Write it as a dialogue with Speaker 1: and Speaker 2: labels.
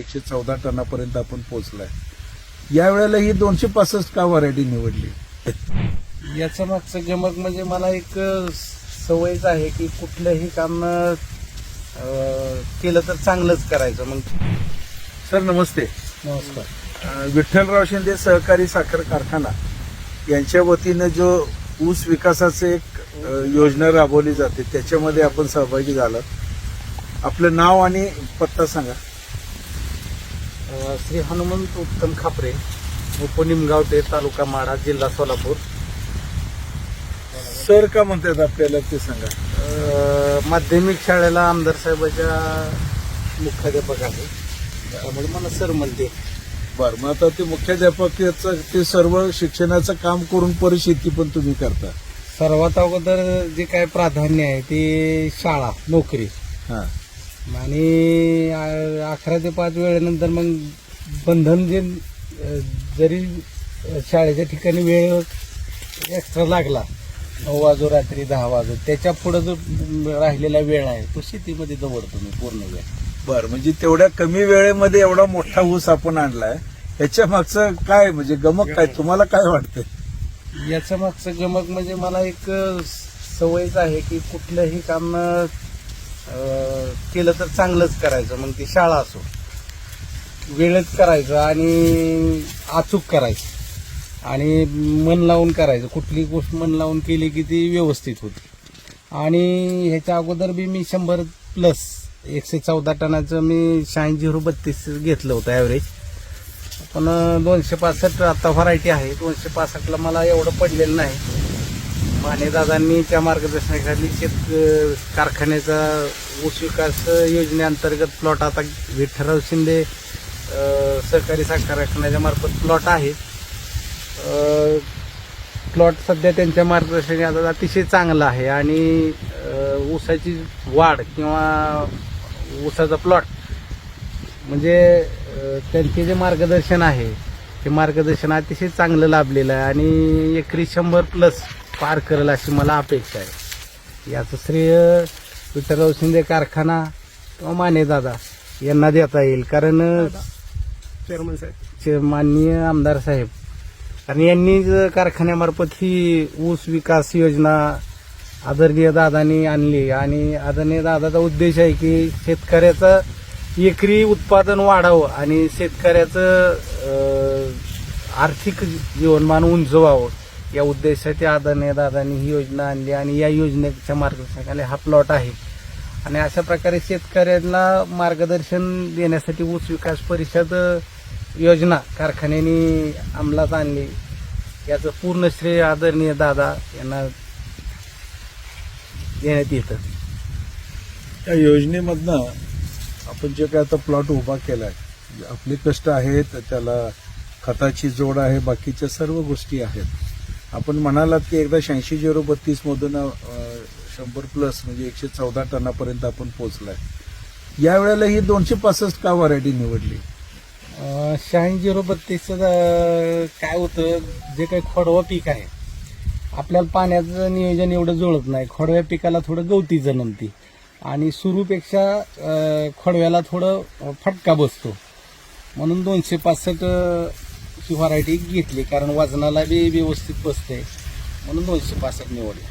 Speaker 1: एकशे चौदा टनापर्यंत आपण पोहोचलाय. यावेळेला ही दोनशे पासष्ट का व्हरायटी निवडली?
Speaker 2: याचं मागचं गमक म्हणजे मला एक सवयच आहे की कुठलंही काम केलं तर चांगलंच करायचं. मग
Speaker 1: सर नमस्ते.
Speaker 2: नमस्कार.
Speaker 1: विठ्ठलराव शिंदे सहकारी साखर कारखाना यांच्या वतीनं जो ऊस विकासाचे एक योजना राबवली जाते त्याच्यामध्ये आपण सहभागी झालो. आपलं नाव आणि पत्ता सांगा.
Speaker 2: श्री हनुमंत उत्तम खापरे उपनिमगावटे तालुका माडा जिल्हा सोलापूर.
Speaker 1: सर का म्हणतात आपल्याला ते सांगा.
Speaker 2: अ, माध्यमिक शाळेला आमदार साहेबाच्या मुख्याध्यापक आहे त्यामुळे मला सर म्हणते
Speaker 1: बरं मग आता ते मुख्याध्यापकाचं ते सर्व शिक्षणाचं काम करून परत शेती पण तुम्ही करता.
Speaker 2: सर्वात अगोदर जे काय प्राधान्य आहे ते शाळा नोकरी.
Speaker 1: हा.
Speaker 2: आणि अकरा ते पाच वेळेनंतर मग बंधन जे जरी शाळेच्या ठिकाणी वेळ एक्स्ट्रा लागला नऊ वाजू रात्री दहा वाजू त्याच्या पुढे जो राहिलेला वेळ आहे तो शेतीमध्ये दवडतो मी पूर्ण वेळ.
Speaker 1: बरं म्हणजे तेवढ्या कमी वेळेमध्ये एवढा मोठा ऊस आपण आणलाय याच्या मागचं काय म्हणजे गमक काय तुम्हाला काय वाटतंय?
Speaker 2: याचं मागचं गमक म्हणजे मला एक सवयच आहे की कुठलंही काम केलं तर चांगलंच करायचं. मग ती शाळा असो. वेळेत करायचं आणि अचूक करायचं. आणि मन लावून करायचं. कुठली गोष्ट मन लावून केली की ती व्यवस्थित होती. आणि ह्याच्या अगोदर बी मी शंभर प्लस एकशे चौदा टनाचं मी शहाऐंशी झिरो बत्तीस घेतलं होतं ॲव्हरेज पण दोनशे पासष्ट आता व्हरायटी आहे. दोनशे पासष्टला मला एवढं पडलेलं नाही. मानेदादांनी त्या मार्गदर्शनाखाली शेत कारखान्याचा ऊस विकास योजनेअंतर्गत प्लॉट आता विठ्ठलराव शिंदे सहकारी साखर कारखान्याच्या मार्फत प्लॉट आहे. प्लॉट सध्या त्यांच्या मार्गदर्शनात अतिशय चांगला आहे आणि ऊसाची वाढ किंवा ऊसाचा प्लॉट म्हणजे त्यांचे जे मार्गदर्शन आहे ते मार्गदर्शन अतिशय चांगलं लाभलेलं आहे आणि एकरी शंभर प्लस पार करेल अशी मला अपेक्षा आहे. याचं श्रेय विठ्ठलराव शिंदे कारखाना किंवा मानेदादा यांना देता येईल. कारण
Speaker 3: चेअरमन साहेब.
Speaker 2: चे माननीय आमदार साहेब. आणि यांनी कारखान्यामार्फत ही ऊस विकास योजना आदरणीय दादानी आणली. आणि आदरणीय दादाचा उद्देश आहे की शेतकऱ्याचं एकरी उत्पादन वाढावं आणि शेतकऱ्याचं आर्थिक जीवनमान उंचवावं. या उद्देशासाठी आदरणीय दादांनी ही योजना आणली आणि या योजनेच्या मार्गदर्शनाखाली हा प्लॉट आहे. आणि अशा प्रकारे शेतकऱ्यांना मार्गदर्शन देण्यासाठी ऊस विकास परिषद योजना कारखान्याने अंमलात आणली. याचं पूर्ण श्रेय आदरणीय दादा यांना देण्यात येतं.
Speaker 1: या योजनेमधनं आपण जे काय आता प्लॉट उभा केला आहे आपले कष्ट आहेत त्याला खताची जोड आहे बाकीच्या सर्व गोष्टी आहेत. आपण म्हणालात की एकदा शहाऐंशी झिरो बत्तीस मधून शंभर प्लस म्हणजे एकशे चौदा टनापर्यंत आपण पोहोचलाय. यावेळेला ही दोनशे पासष्ट का व्हरायटी निवडली?
Speaker 2: शहाऐंशी झिरो बत्तीसचं काय होतं जे काही खोडवा पीक आहे आपल्याला पाण्याचं नियोजन एवढं जुळत नाही. खोडव्या पिकाला थोडं गवती जन्मती आणि सुरूपेक्षा खोडव्याला थोडं फटका बसतो. म्हणून दोनशे पासष्ट ही व्हरायटी घेतली कारण वजनाला बी व्यवस्थित बसते म्हणून दोनशे पासष्ट निवडली.